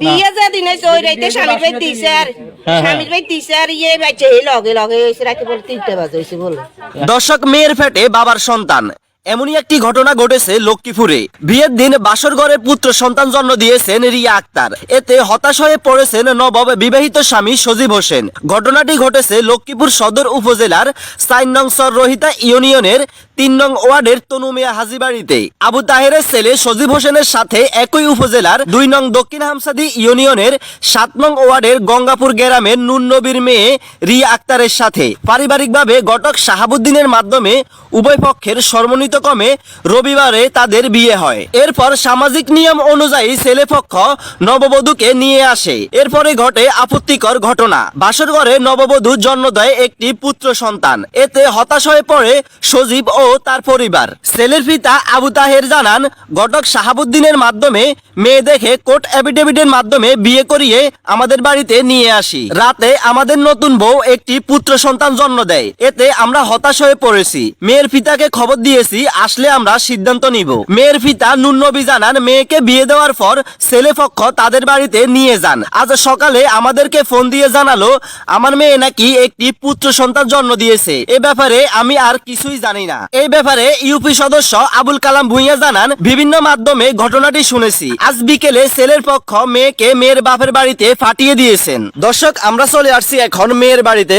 বিয়ে যে দিনে ওই রাইতে স্বামীর ভাই আর হ্যাঁ। স্বামীর ভাই দিছে ইয়ে বাচ্চা এই লগে লগে হয়েছে রাতে বলে তিনটে বাজে হয়েছে বলে। দর্শক মেয়ের ফেটে বাবার সন্তান। এমনই একটি ঘটনা ঘটেছে লক্ষ্মীপুরে। বিয়ের দিন বাসর ঘরে পুত্র সন্তান জন্ম দিয়েছেন রিয়া আক্তার। এতে হতাশ হয়ে পড়েছেন নবব বিবাহিত স্বামী সজীব হোসেন। ঘটনাটি ঘটেছে লক্ষ্মীপুর সদর উপজেলার সাইন নং সর রহিতা ইউনিয়নের তিন নং ওয়ার্ডের তনুমিয়া হাজিবাড়িতে। আবু তাহেরের ছেলে সজীব হোসেনের সাথে একই উপজেলার দুই নং দক্ষিণ হামসাদি ইউনিয়নের সাত নং ওয়ার্ডের গঙ্গাপুর গ্রামের নুন নবীর মেয়ে রিয়া আক্তারের সাথে। পারিবারিকভাবে ঘটক শাহাবুদ্দিনের মাধ্যমে উভয় পক্ষের সর্বনিত কমে রবিবারে তাদের বিয়ে হয়। এরপর সামাজিক নিয়ম অনুযায়ী ছেলেপক্ষ নববধূকে নিয়ে আসে। এরপরে ঘটে আপত্তিকর ঘটনা। বাসর ঘরে নববধূ জন্ম দেয় একটি পুত্র সন্তান। এতে হতাশ হয়ে পড়ে সজীব ও তার পরিবার। ছেলের পিতা আবু তাহের জানান, ঘটক শাহাবুদ্দিনের মাধ্যমে মেয়ে দেখে কোর্ট অ্যাফিডেভিটের মাধ্যমে বিয়ে করিয়ে আমাদের বাড়িতে নিয়ে আসি। রাতে আমাদের নতুন বউ একটি পুত্র সন্তান জন্ম দেয়। এতে আমরা হতাশ হয়ে পড়েছি। মেয়ের পিতাকে খবর দিয়েছি আসলে আমরা সিদ্ধান্ত নিব। মেয়ের পিতা নুন্নবী জানান, মেয়েকে বিয়ে দেওয়ার পর ছেলে পক্ষ তাদের বাড়িতে নিয়ে যান। আজ সকালে আমাদেরকে ফোন দিয়ে জানালো, আমার মেয়ে নাকি একটি পুত্র সন্তান জন্ম দিয়েছে। এ ব্যাপারে আমি আর কিছুই জানি না। এই ব্যাপারে ইউপি সদস্য আবুল কালাম ভুঁইয়া জানান, বিভিন্ন মাধ্যমে ঘটনাটি শুনেছি। আজ বিকেলে ছেলের পক্ষ মেয়েকে মেয়ের বাপের বাড়িতে ফাটিয়ে দিয়েছেন। দর্শক, আমরা চলে আসছি এখন মেয়ের বাড়িতে।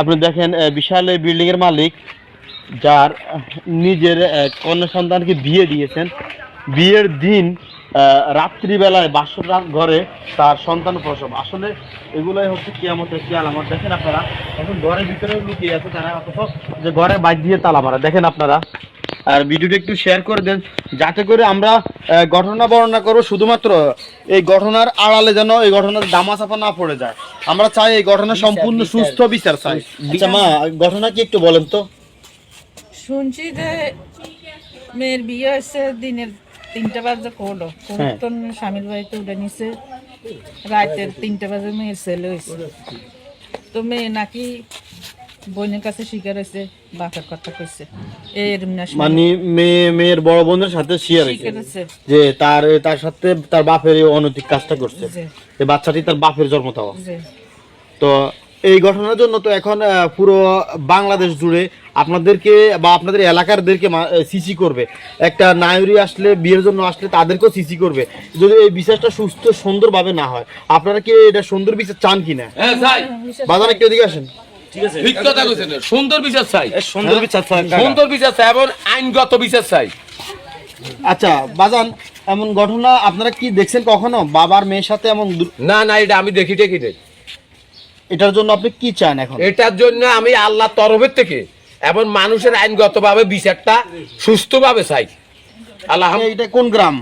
আপনি দেখেন বিশাল বিল্ডিং এর মালিক। যার নিজের কন্যা সন্তানকে বিয়ে দিয়েছেন। বিয়ের দিন রাত্রিবেলায় বাসর রাত ঘরে তার সন্তান প্রসব। আসলে এগুলোই হচ্ছে কিয়ামতের কি আলামত দেখেন আপনারা এখন ঘরের ভিতরে লুকিয়ে আছে তারা অথচ যে ঘরে বাইর দিয়ে তালা মারা। দেখেন আপনারা। আর ভিডিওটা একটু শেয়ার করে দেন যাতে করে আমরা ঘটনা বর্ণনা করব। শুধুমাত্র এই ঘটনার আড়ালে যেন এই ঘটনার দামাচাপা না পড়ে যায়। আমরা চাই এই ঘটনা সম্পূর্ণ সুস্থ বিচার চাই। আচ্ছা মা ঘটনা কি একটু বলেন তো? শুনছি যে মেয়ের বিয়ে হয়েছে দিনের তিনটা বাজে করল হ্যাঁ। তো স্বামীর বাড়িতে উঠে নিছে রাতের তিনটা বাজে মেয়ের ছেলে হয়েছে। তো মেয়ে নাকি বোনের কাছে স্বীকার হয়েছে বাপের কথা কইছে। মানে মেয়ে মেয়ের বড় বোনের সাথে শেয়ার হয়েছে। যে তার তার সাথে তার বাপের অনৈতিক কাজটা করছে। এই বাচ্চাটি তার বাপের জন্ম দেওয়া। তো এই ঘটনার জন্য তো এখন পুরো বাংলাদেশ জুড়ে আপনাদেরকে বা আপনাদের এলাকারদেরকে সিসি করবে। একটা নায়রি আসলে বিয়ের জন্য আসলে তাদেরকেও সিসি করবে। যদি এই বিশ্বাসটা সুস্থ সুন্দরভাবে না হয় আপনারা কি এটা সুন্দর বিচার চান কিনা হ্যাঁ বাজারে একটু এদিকে আসেন? সুন্দর বিচার চাই। সুন্দর বিচার চান সুন্দর বিচার চাই এবং আইনগত বিচার চাই। আচ্ছা বাজান এমন ঘটনা আপনারা কি দেখছেন কখনো? বাবার মেয়ের সাথে এমন না না এটা আমি দেখি দেখি দেখি। এটার জন্য আপনি কি চান এখন? এটার জন্য আমি আল্লাহ তরফের থেকে এবং মানুষের আইনগতভাবে বিচারটা সুস্থভাবে চাই। আল্লাহ এটা কোন গ্রাম?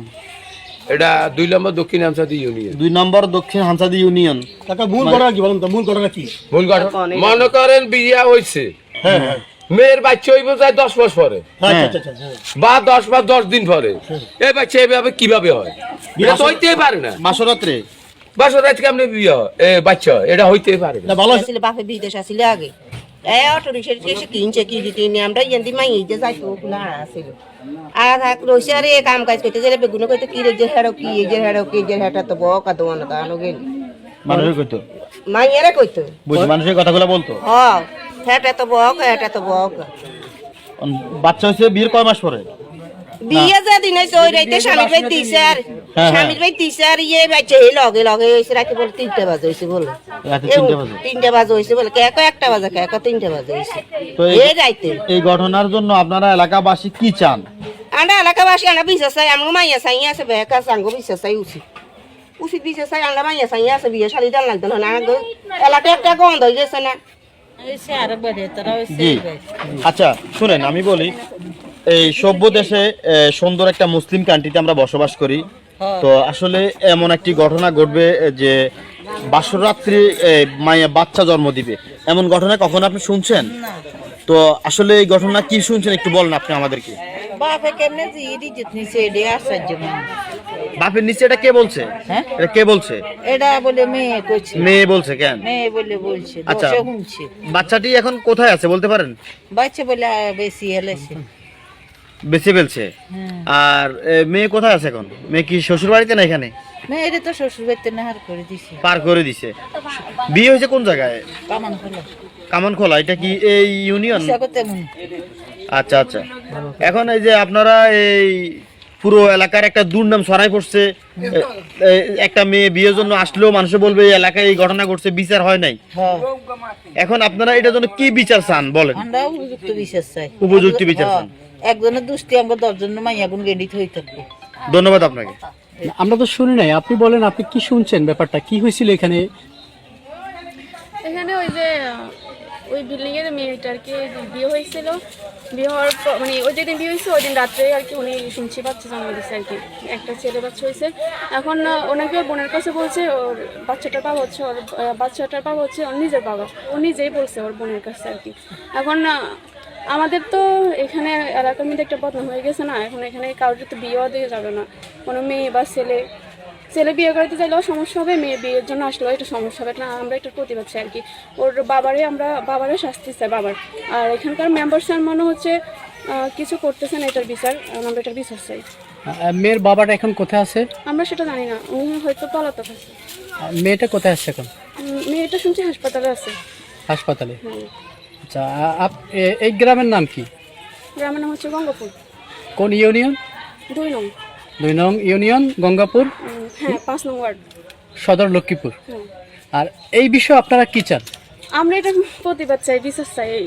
এটা দুই নম্বর দক্ষিণ আমসাদি ইউনিয়ন। দুই নম্বর দক্ষিণ হানসাদি ইউনিয়ন। কাকা মূল ঘটনা কি বলেন তো? মূল ঘটনা কি? ভুল ঘটনা মনে করেন বিয়া হয়েছে। হ্যাঁ হ্যাঁ। মেয়ের বাচ্চা হইব যায় দশ মাস পরে। আচ্ছা আচ্ছা আচ্ছা হ্যাঁ। বা দশ মাস দশ দিন পরে। এই বাচ্চা এইভাবে কীভাবে হয়? এটা তো হইতেই পারে না। মাসরাত্রে বাসর আজকে আপনি বিয়ে হয়? এ বাচ্চা এটা হইতেই পারে না। না ভালো আসলে বাপে বিদেশ আসলে আগে। এ অটো রিক্সা এসে কিনছে কি দিতে আমরা ইয়ান্দি মাই যে যাই ওগুলো আসিল আর থাক রয়েছে আরে কাম কাজ করতে গেলে বেগুনো কইতে কি রে হেড়ো কি এই হেড়ো কি এই হেটা তো বকা দোয়ান দানো গেল। মানুষের কইতো? মাইয়ারে কইতো? বুঝি মানুষের কথাগুলো বলতো? হ হেটা তো বক হেটা তো বক। বাচ্চা হয়েছে বিয়ের কয় মাস পরে? বিয়ে যে দিনে ওই রাইতে স্বামীর ভাই দিছে আর হ্যাঁ। স্বামীর ভাই ইয়ে বাচ্চা এই লগে লগে হয়েছে রাতে বলে তিনটে বাজে হয়েছে বলে। তিনটে বাজে? হয়েছে বলে কে একটা বাজে কে তিনটে বাজে হয়েছে এই- এই রাইতে। এই ঘটনার জন্য আপনারা এলাকাবাসী কি চান? আমরা এলাকাবাসী আমরা বিশ্বাস চাই আমরা মাইয়া চাই আছে বেকা চাই উচিত উচিত বিশ্বাস চাই আমরা মাইয়া চাই আছে বিয়ে শালি দাল লাগতো না না এলাকা একটা গন্ধ হয়ে গেছে না। আচ্ছা শুনেন আমি বলি এই সভ্য দেশে সুন্দর একটা মুসলিম কান্ট্রিতে আমরা বসবাস করি। তো আসলে এমন একটি ঘটনা ঘটবে যে বাসরাত্রি মায়ের বাচ্চা জন্ম দিবে। এমন ঘটনা কখন আপনি শুনছেন? তো আসলে এই ঘটনা কি শুনছেন একটু বলেন আপনি আমাদেরকে। বাপে কেমনে যে জিতনিছে এডি আশ্চর্য মানুষ। বাপের নিচে এটা কে বলছে? হ্যাঁ? এটা কে বলছে? এটা বলে মেয়ে কইছে। মেয়ে বলছে কেন? মেয়ে বলে বলছে আচ্ছা। বাচ্চাটি এখন কোথায় আছে বলতে পারেন? বাচ্চা বলে বেশি হেলেছে। বেঁচে ফেলছে। আর মেয়ে কোথায় আছে এখন? মেয়ে কি শ্বশুর বাড়িতে না এখানে? এটা তো শ্বশুর বাড়িতে নাহার করে দিছে। পার করে দিছে। বিয়ে হয়েছে কোন জায়গায়? কামানখোলা। কামানখোলা এটা কি এই ইউনিয়ন? আচ্ছা আচ্ছা। এখন এই যে আপনারা এই পুরো এলাকার একটা দুর্নাম ছড়াই পড়ছে। একটা মেয়ে বিয়ের জন্য আসলেও মানুষে বলবে এই এলাকায় এই ঘটনা ঘটছে বিচার হয় নাই। হ্যাঁ। এখন আপনারা এটার জন্য কি বিচার চান বলেন? আমরা উপযুক্ত বিশ্বাস চাই। উপযুক্ত বিচার চান। হ্যাঁ, একজনের দুষ্টি আমরা দশজন মাইয়া গুণ গেন্ডিত হয়ে থাকবে। ধন্যবাদ আপনাকে। আমরা তো শুনি নাই আপনি বলেন আপনি কি শুনছেন ব্যাপারটা? কি হয়েছিল এখানে? এখানে ওই যে ওই বিল্ডিং এর মেয়েটার কি বিয়ে হয়েছিল, বিয়ে হওয়ার পর- মানে ওই যেদিন বিয়ে হয়েছে ওই দিন রাত্রে আর কি উনি শুনছি বাচ্চা জন্ম দিচ্ছে আর কি। একটা ছেলে বাচ্চা হয়েছে। এখন ওনাকে বোনের কাছে বলছে, ওর বাচ্চাটার বাবা হচ্ছে, ওর বাচ্চাটার বাবা হচ্ছে ওর নিজের বাবা। ও নিজেই বলছে ওর বোনের কাছে আর কি। এখন আমাদের তো এখানে এলাকার মধ্যে একটা বদনাম হয়ে গেছে না? এখন এখানে কারোর তো বিয়েও দিয়ে যাবে না। কোনো মেয়ে বা ছেলে ছেলে বিয়ে করতে চাইলেও সমস্যা হবে মেয়ে বিয়ের জন্য আসলেও এটা সমস্যা হবে। না আমরা একটা প্রতিবাদ চাই আর কি। ওর বাবারে আমরা বাবারে শাস্তি চাই বাবার। আর এখানকার মেম্বার স্যার মনে হচ্ছে কিছু করতেছেন এটার বিচার আমরা এটার বিচার চাই। মেয়ের বাবাটা এখন কোথায় আছে? আমরা সেটা জানি না উনি হয়তো পলাতক আছে। মেয়েটা কোথায় আছে এখন? মেয়েটা শুনছি হাসপাতালে আছে। হাসপাতালে? আচ্ছা আপ- এই গ্রামের নাম কি? গ্রামের নাম হচ্ছে গঙ্গাপুর। কোন ইউনিয়ন? দুই নং। দুই নং ইউনিয়ন গঙ্গাপুর? হ্যাঁ পাঁচ নং ওয়ার্ড। সদর লক্ষ্মীপুর। আর এই বিষয়ে আপনারা কি চান? আমরা এটা প্রতিবাদ চাই বিচার চাই এই।